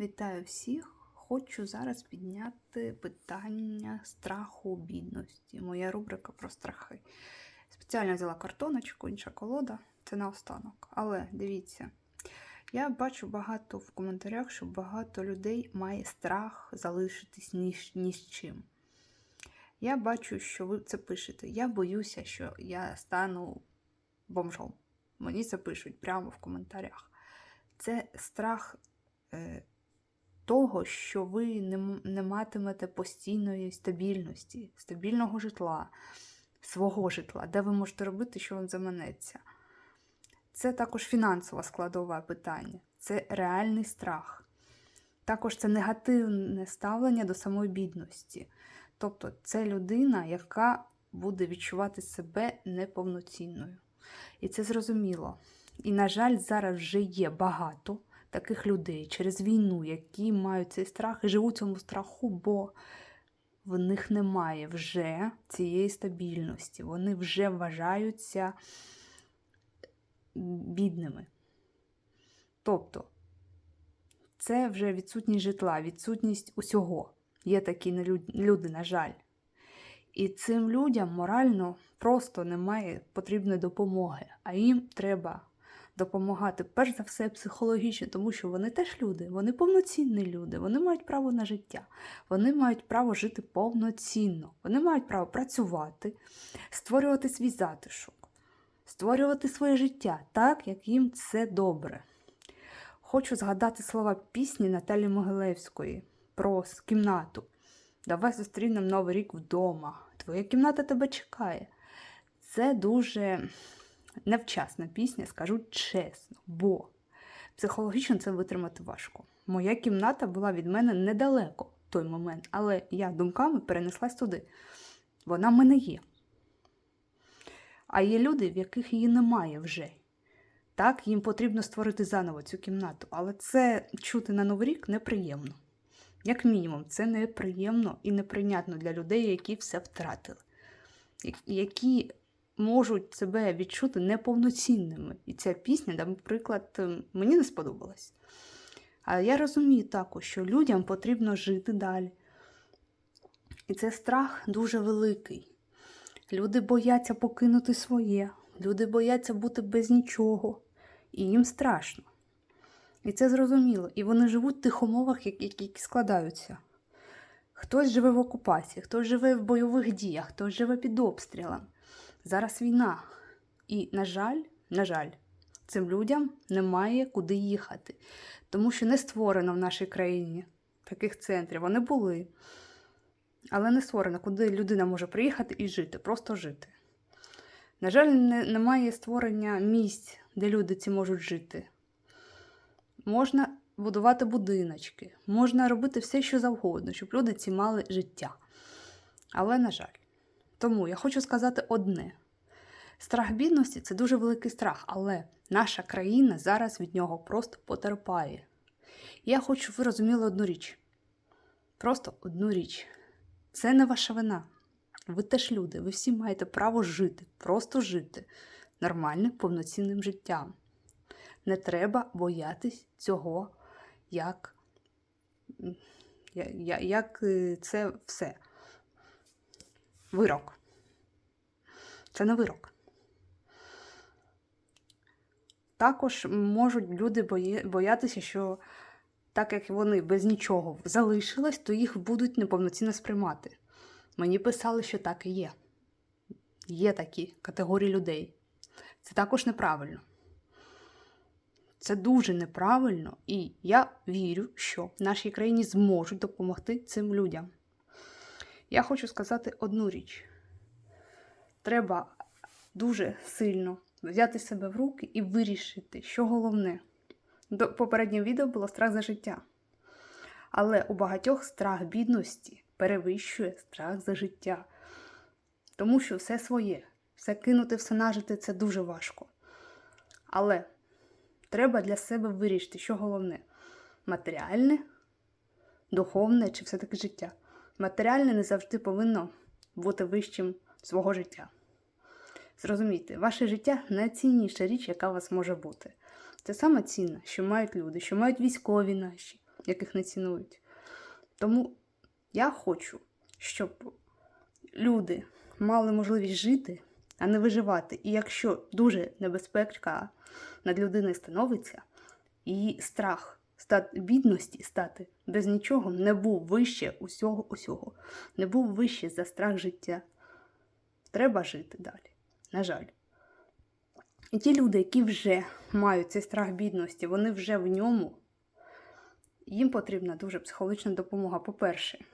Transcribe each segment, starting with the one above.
Вітаю всіх! Хочу зараз підняти питання страху бідності. Моя рубрика про страхи. Спеціально взяла картоночку, інша колода, це наостанок. Але дивіться, я бачу багато в коментарях, що багато людей має страх залишитись ні, ні з чим. Я бачу, що ви це пишете. Я боюся, що я стану бомжом. Мені це пишуть прямо в коментарях. Це страх. Е, того, що ви не, не матимете постійної стабільності, стабільного житла, свого житла, де ви можете робити, що вам заманеться. Це також фінансова складова питання, це реальний страх. Також це негативне ставлення до самої бідності. Тобто це людина, яка буде відчувати себе неповноцінною. І це зрозуміло. І, на жаль, зараз вже є багато таких людей через війну, які мають цей страх і живуть цьому страху, бо в них немає вже цієї стабільності. Вони вже вважаються бідними. Тобто, це вже відсутність житла, відсутність усього. Є такі люди, на жаль. І цим людям морально просто немає потрібної допомоги, а їм треба допомагати перш за все психологічно, тому що вони теж люди, вони повноцінні люди, вони мають право на життя, вони мають право жити повноцінно, вони мають право працювати, створювати свій затишок, створювати своє життя так, як їм це добре. Хочу згадати слова пісні Наталі Могилевської про кімнату. Давай зустрінемо Новий рік вдома. Твоя кімната тебе чекає. Це дуже невчасна пісня, скажу чесно, бо психологічно це витримати важко. Моя кімната була від мене недалеко в той момент, але я думками перенеслась туди. Вона в мене є. А є люди, в яких її немає вже. Так, їм потрібно створити заново цю кімнату, але це чути на Новий рік неприємно. Як мінімум, це неприємно і неприйнятно для людей, які все втратили, які можуть себе відчути неповноцінними. І ця пісня, наприклад, ем, мені не сподобалась. Але я розумію також, що людям потрібно жити далі. І це страх дуже великий. Люди бояться покинути своє, люди бояться бути без нічого, і їм страшно. І це зрозуміло. І вони живуть в тих умовах, які складаються. Хтось живе в окупації, хтось живе в бойових діях, хтось живе під обстрілом. Зараз війна. І, на жаль, на жаль, цим людям немає куди їхати, тому що не створено в нашій країні таких центрів. Вони були, але не створено, куди людина може приїхати і жити, просто жити. На жаль, не, немає створення місць, де люди ці можуть жити. Можна будувати будиночки, можна робити все, що завгодно, щоб люди ці мали життя. Але, на жаль, тому я хочу сказати одне: страх бідності це дуже великий страх, але наша країна зараз від нього просто потерпає. Я хочу, щоб ви розуміли одну річ. Просто одну річ. Це не ваша вина. Ви теж люди, ви всі маєте право жити, просто жити нормальним, повноцінним життям. Не треба боятись цього, як, м, я- я- як е, це все. Вирок. Це не вирок. Також можуть люди боятися, що так як вони без нічого залишились, то їх будуть неповноцінно сприймати. Мені писали, що так і є. Є такі категорії людей. Це також неправильно. Це дуже неправильно, і я вірю, що в нашій країні зможуть допомогти цим людям. Я хочу сказати одну річ: треба дуже сильно взяти себе в руки і вирішити, що головне. До попереднього відео було страх за життя. Але у багатьох страх бідності перевищує страх за життя. Тому що все своє, все кинути, все нажити це дуже важко. Але треба для себе вирішити, що головне матеріальне, духовне чи все-таки життя. Матеріальне не завжди повинно бути вищим свого життя. Зрозумійте, ваше життя найцінніша річ, яка у вас може бути. Це саме цінне, що мають люди, що мають військові наші, яких не цінують. Тому я хочу, щоб люди мали можливість жити, а не виживати. І якщо дуже небезпека над людиною становиться, її страх стати бідності стати без нічого не був вище усього усього, не був вище за страх життя. Треба жити далі. На жаль. І ті люди, які вже мають цей страх бідності, вони вже в ньому, їм потрібна дуже психологічна допомога. По-перше,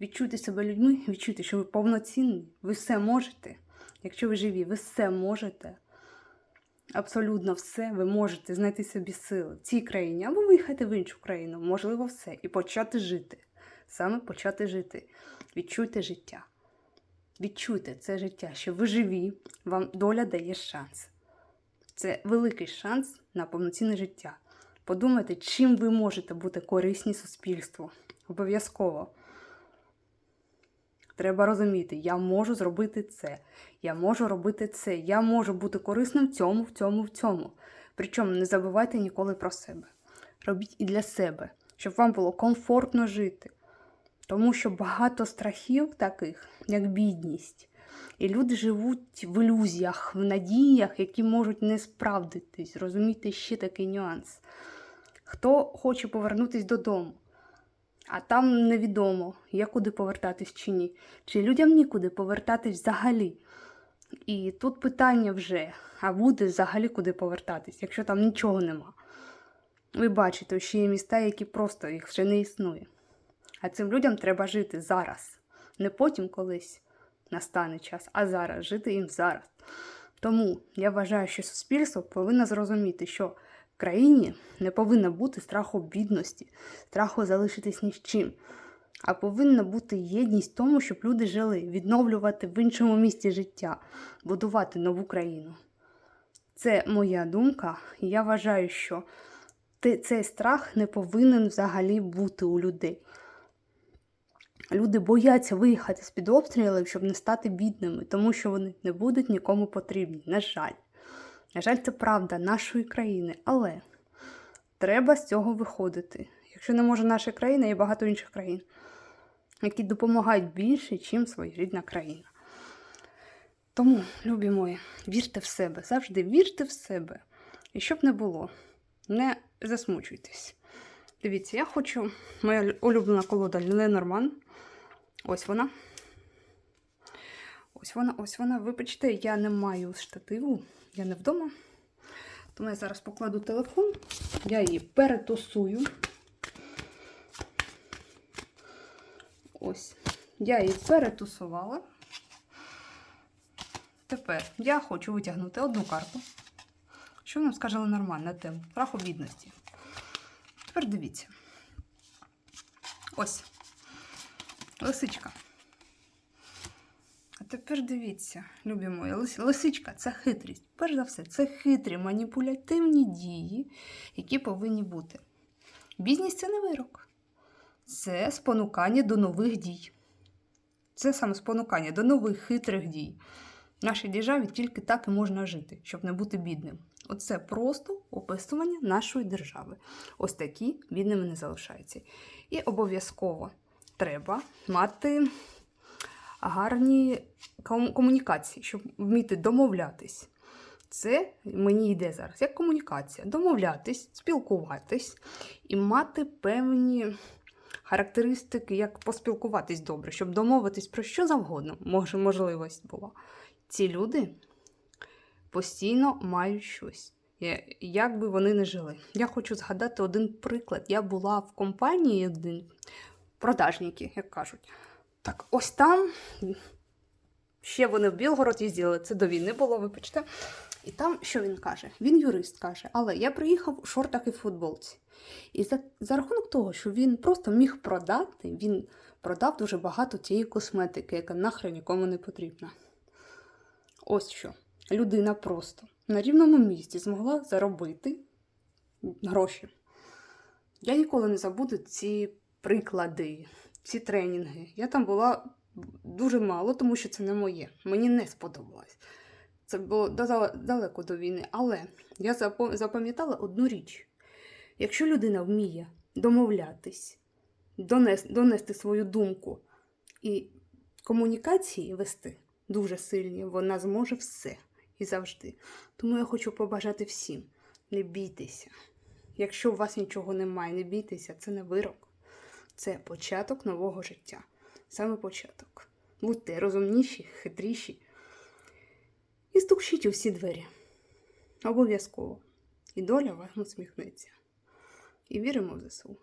відчуйте себе людьми, відчуйте, що ви повноцінні, ви все можете. Якщо ви живі, ви все можете. Абсолютно все ви можете знайти собі сили в цій країні або виїхати в іншу країну, можливо, все, і почати жити. Саме почати жити. Відчуйте життя. Відчуйте це життя, що ви живі, вам доля дає шанс. Це великий шанс на повноцінне життя. Подумайте, чим ви можете бути корисні суспільству. Обов'язково. Треба розуміти, я можу зробити це, я можу робити це, я можу бути корисним в цьому, в цьому, в цьому. Причому не забувайте ніколи про себе. Робіть і для себе, щоб вам було комфортно жити. Тому що багато страхів таких, як бідність, і люди живуть в ілюзіях, в надіях, які можуть не справдитись. Розумієте, ще такий нюанс. Хто хоче повернутися додому, а там невідомо, є куди повертатись чи ні. Чи людям нікуди повертатись взагалі. І тут питання вже, а буде взагалі куди повертатись, якщо там нічого нема. Ви бачите, що є міста, які просто їх вже не існує. А цим людям треба жити зараз. Не потім колись настане час, а зараз, жити їм зараз. Тому я вважаю, що суспільство повинно зрозуміти, що країні не повинно бути страху бідності, страху залишитись ні з чим. А повинна бути єдність в тому, щоб люди жили, відновлювати в іншому місті життя, будувати нову країну. Це моя думка, і я вважаю, що цей страх не повинен взагалі бути у людей. Люди бояться виїхати з-під обстрілів, щоб не стати бідними, тому що вони не будуть нікому потрібні. На жаль. На жаль, це правда нашої країни, але треба з цього виходити. Якщо не може наша країна, є багато інших країн, які допомагають більше, ніж своєрідна країна. Тому, любі мої, вірте в себе, завжди вірте в себе. І щоб не було, не засмучуйтесь. Дивіться, я хочу, моя улюблена колода Ленорман. Ось вона. Ось вона, ось вона. Вибачте, я не маю штативу, я не вдома. Тому я зараз покладу телефон, я її перетусую. Ось. Я її перетусувала. Тепер я хочу витягнути одну карту. Що нам скаже Ленорман на тему страху бідності. Тепер дивіться. Ось. Лисичка. А тепер дивіться, любі мої, лис- лисичка це хитрість. Перш за все, це хитрі маніпулятивні дії, які повинні бути. Бізнес це не вирок. Це спонукання до нових дій. Це саме спонукання до нових хитрих дій. В нашій державі тільки так і можна жити, щоб не бути бідним. Оце просто описування нашої держави. Ось такі бідними не залишаються. І обов'язково треба мати гарні комунікації, щоб вміти домовлятись. Це мені йде зараз як комунікація. Домовлятись, спілкуватись і мати певні характеристики, як поспілкуватись добре, щоб домовитись про що завгодно, може, можливість була. Ці люди постійно мають щось. Як би вони не жили. Я хочу згадати один приклад. Я була в компанії один, продажники, як кажуть. Так, ось там ще вони в Білгород їздили, це до війни було, вибачте. І там що він каже? Він юрист каже, але я приїхав у шортах і футболці. І за, за рахунок того, що він просто міг продати, він продав дуже багато тієї косметики, яка нахрен нікому не потрібна. Ось що. Людина просто на рівному місці змогла заробити гроші. Я ніколи не забуду ці приклади, ці тренінги. Я там була дуже мало, тому що це не моє. Мені не сподобалось. Це було далеко до війни. Але я запам'ятала одну річ: якщо людина вміє домовлятись, донес, донести свою думку і комунікації вести дуже сильні, вона зможе все і завжди. Тому я хочу побажати всім: не бійтеся. Якщо у вас нічого немає, не бійтеся, це не вирок. Це початок нового життя. Саме початок. Будьте розумніші, хитріші. І стукшіть у всі двері. Обов'язково. І доля вам усміхнеться. І віримо в ЗСУ.